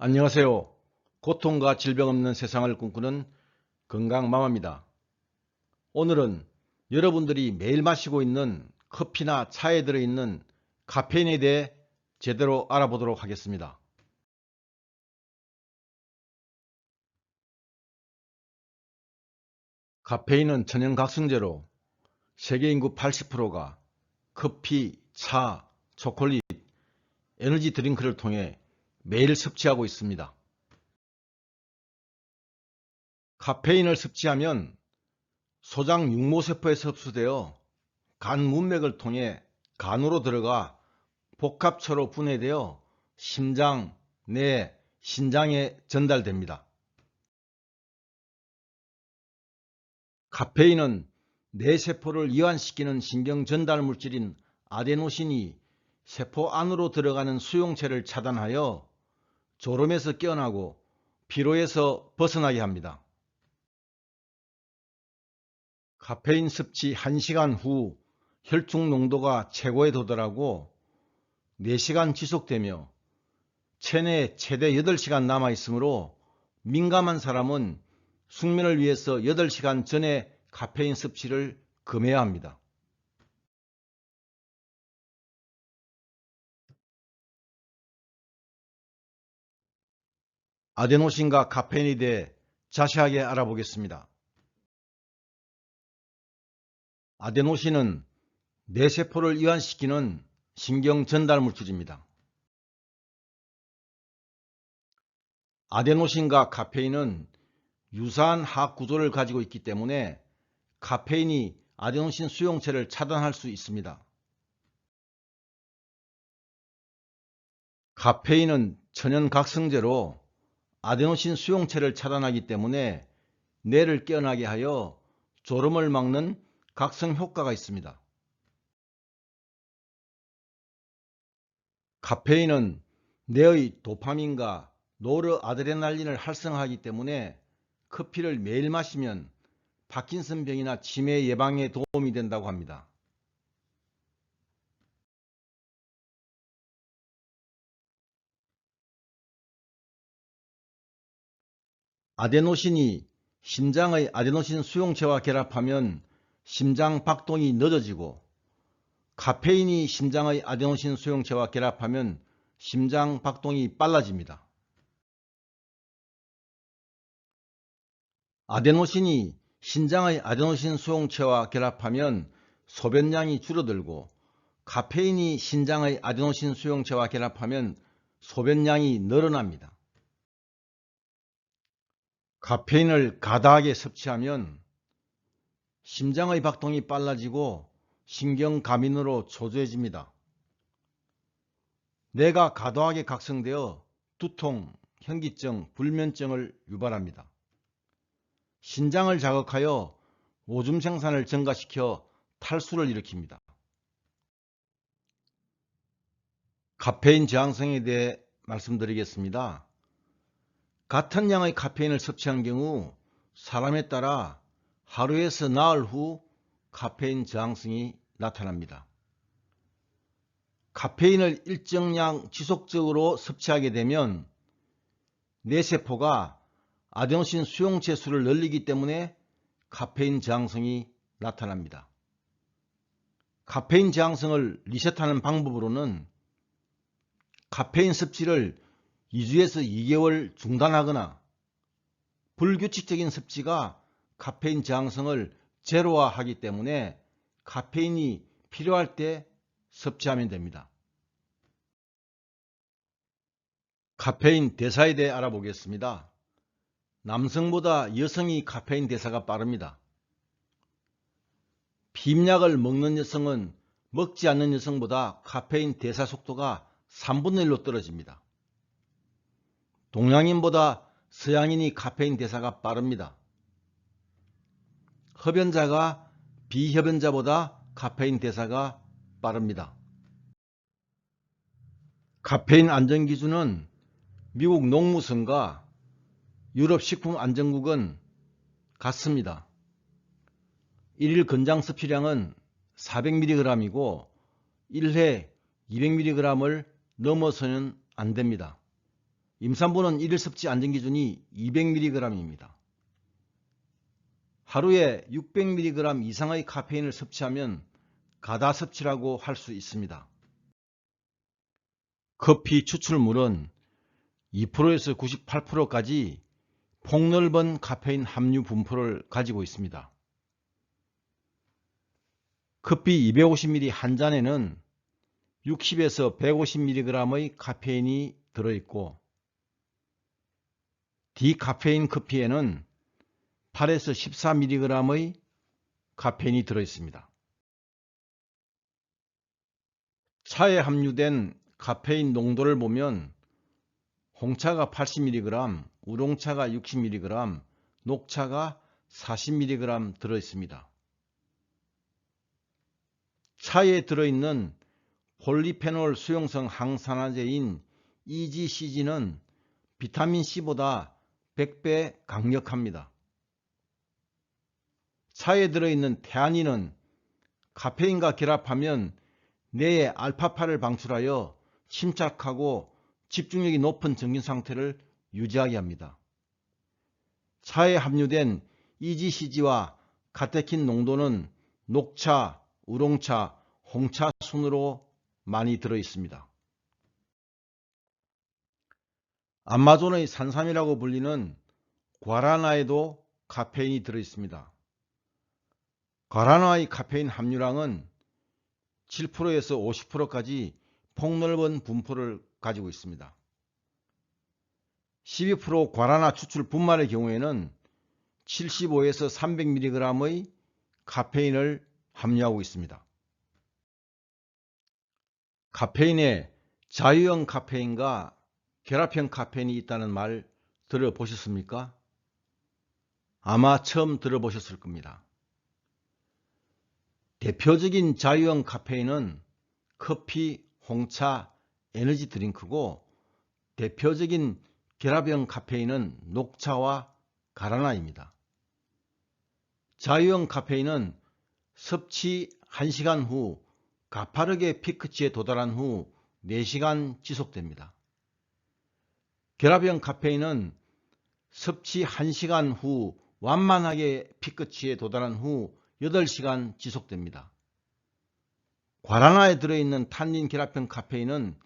안녕하세요. 고통과 질병 없는 세상을 꿈꾸는 건강마마입니다. 오늘은 여러분들이 매일 마시고 있는 커피나 차에 들어있는 카페인에 대해 제대로 알아보도록 하겠습니다. 카페인은 천연각성제로 세계 인구 80%가 커피, 차, 초콜릿, 에너지 드링크를 통해 매일 섭취하고 있습니다. 카페인을 섭취하면 소장 육모세포에서 흡수되어 간 문맥을 통해 간으로 들어가 복합처로 분해되어 심장, 뇌, 신장에 전달됩니다. 카페인은 뇌세포를 이완시키는 신경 전달 물질인 아데노신이 세포 안으로 들어가는 수용체를 차단하여 졸음에서 깨어나고 피로에서 벗어나게 합니다. 카페인 섭취 1시간 후 혈중 농도가 최고에 도달하고 4시간 지속되며 체내에 최대 8시간 남아 있으므로 민감한 사람은 숙면을 위해서 8시간 전에 카페인 섭취를 금해야 합니다. 아데노신과 카페인에 대해 자세하게 알아보겠습니다. 아데노신은 뇌세포를 이완시키는 신경 전달 물질입니다. 아데노신과 카페인은 유사한 화학 구조를 가지고 있기 때문에 카페인이 아데노신 수용체를 차단할 수 있습니다. 카페인은 천연각성제로 아데노신 수용체를 차단하기 때문에 뇌를 깨어나게 하여 졸음을 막는 각성 효과가 있습니다. 카페인은 뇌의 도파민과 노르아드레날린을 활성화하기 때문에 커피를 매일 마시면 파킨슨병이나 치매 예방에 도움이 된다고 합니다. 아데노신이 심장의 아데노신 수용체와 결합하면 심장 박동이 늦어지고 카페인이 심장의 아데노신 수용체와 결합하면 심장 박동이 빨라집니다. 아데노신이 신장의 아데노신 수용체와 결합하면 소변량이 줄어들고 카페인이 신장의 아데노신 수용체와 결합하면 소변량이 늘어납니다. 카페인을 가다하게 섭취하면 심장의 박동이 빨라지고 신경가민으로 초조해집니다. 뇌가 과도하게 각성되어 두통, 현기증, 불면증을 유발합니다. 신장을 자극하여 오줌 생산을 증가시켜 탈수를 일으킵니다. 카페인 저항성에 대해 말씀드리겠습니다. 같은 양의 카페인을 섭취한 경우 사람에 따라 하루에서 나흘 후 카페인 저항성이 나타납니다. 카페인을 일정량 지속적으로 섭취하게 되면 뇌세포가 아데노신 수용체 수를 늘리기 때문에 카페인 저항성이 나타납니다. 카페인 저항성을 리셋하는 방법으로는 카페인 섭취를 2주에서 2개월 중단하거나 불규칙적인 섭취가 카페인 저항성을 제로화하기 때문에 카페인이 필요할 때 섭취하면 됩니다. 카페인 대사에 대해 알아보겠습니다. 남성보다 여성이 카페인 대사가 빠릅니다. 비임약을 먹는 여성은 먹지 않는 여성보다 카페인 대사 속도가 3분의 1로 떨어집니다. 동양인보다 서양인이 카페인 대사가 빠릅니다. 흡연자가 비흡연자보다 카페인 대사가 빠릅니다. 카페인 안전기준은 미국 농무성과 유럽 식품안전국은 같습니다. 1일 건장 섭취량은 400mg이고 1회 200mg을 넘어서는 안됩니다. 임산부는 1일 섭취 안전 기준이 200mg입니다. 하루에 600mg 이상의 카페인을 섭취하면 가다 섭취라고 할 수 있습니다. 커피 추출물은 2%에서 98%까지 폭넓은 카페인 함유 분포를 가지고 있습니다. 커피 250ml 한 잔에는 60에서 150mg의 카페인이 들어있고 디카페인 커피에는 8에서 14mg의 카페인이 들어있습니다. 차에 함유된 카페인 농도를 보면 홍차가 80mg, 우롱차가 60mg, 녹차가 40mg 들어있습니다. 차에 들어있는 폴리페놀 수용성 항산화제인 EGCG는 비타민C보다 100배 강력합니다. 차에 들어있는 태아닌은 카페인과 결합하면 뇌에 알파파를 방출하여 침착하고 집중력이 높은 정신 상태를 유지하게 합니다. 차에 함유된 EGCG와 카테킨 농도는 녹차, 우롱차, 홍차 순으로 많이 들어 있습니다. 아마존의 산삼이라고 불리는 과라나에도 카페인이 들어 있습니다. 과라나의 카페인 함유량은 7%에서 50%까지 폭넓은 분포를 가지고 있습니다. 12% 과라나 추출 분말의 경우에는 75에서 300mg의 카페인을 함유하고 있습니다. 카페인에 자유형 카페인과 결합형 카페인이 있다는 말 들어보셨습니까? 아마 처음 들어보셨을 겁니다. 대표적인 자유형 카페인은 커피, 홍차, 에너지 드링크고 대표적인 결합형 카페인은 녹차와 가라나입니다. 자유형 카페인은 섭취 1시간 후 가파르게 피크치에 도달한 후 4시간 지속됩니다. 결합형 카페인은 섭취 1시간 후 완만하게 피크치에 도달한 후 8시간 지속됩니다. 과라나에 들어있는 탄닌 결합형 카페인은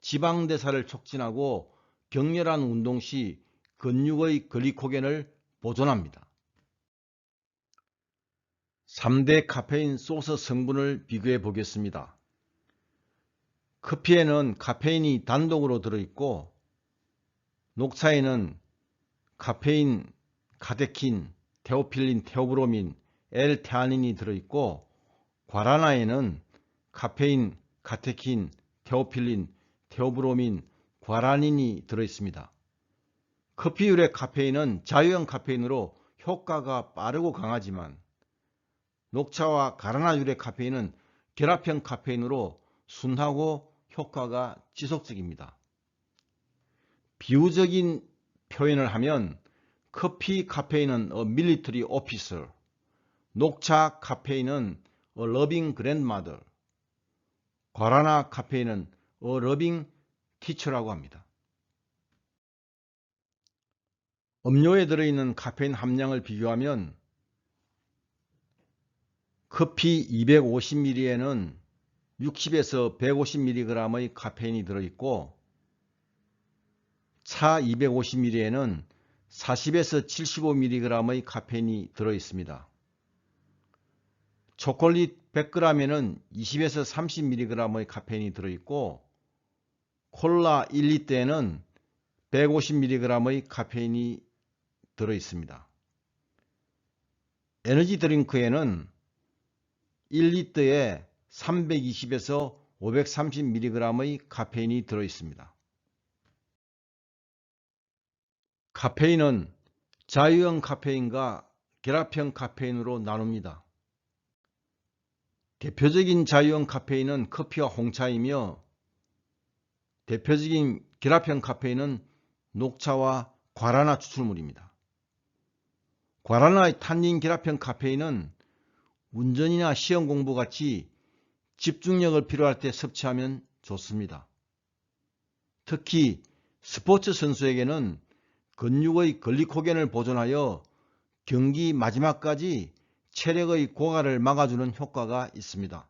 지방대사를 촉진하고 격렬한 운동 시 근육의 글리코겐을 보존합니다. 3대 카페인 소스 성분을 비교해 보겠습니다. 커피에는 카페인이 단독으로 들어있고 녹차에는 카페인, 카데킨, 테오필린, 테오브로민, L테아닌이 들어있고 과라나에는 카페인, 카테킨, 테오필린, 테오브로민, 과라닌이 들어있습니다. 커피율의 카페인은 자유형 카페인으로 효과가 빠르고 강하지만 녹차와 가라나율의 카페인은 결합형 카페인으로 순하고 효과가 지속적입니다. 비유적인 표현을 하면 커피 카페인은 a military officer, 녹차 카페인은 a loving grandmother, 과라나 카페인은 a loving teacher라고 합니다. 음료에 들어있는 카페인 함량을 비교하면 커피 250ml에는 60에서 150mg의 카페인이 들어있고 차 250ml에는 40에서 75mg의 카페인이 들어 있습니다. 초콜릿 100g에는 20에서 30mg의 카페인이 들어 있고 콜라 1리터에는 150mg의 카페인이 들어 있습니다. 에너지 드링크에는 1리터에 320에서 530mg의 카페인이 들어 있습니다. 카페인은 자유형 카페인과 결합형 카페인으로 나눕니다. 대표적인 자유형 카페인은 커피와 홍차이며 대표적인 결합형 카페인은 녹차와 과라나 추출물입니다. 과라나의 탄닌 결합형 카페인은 운전이나 시험 공부 같이 집중력을 필요할 때 섭취하면 좋습니다. 특히 스포츠 선수에게는 근육의 글리코겐을 보존하여 경기 마지막까지 체력의 고갈을 막아주는 효과가 있습니다.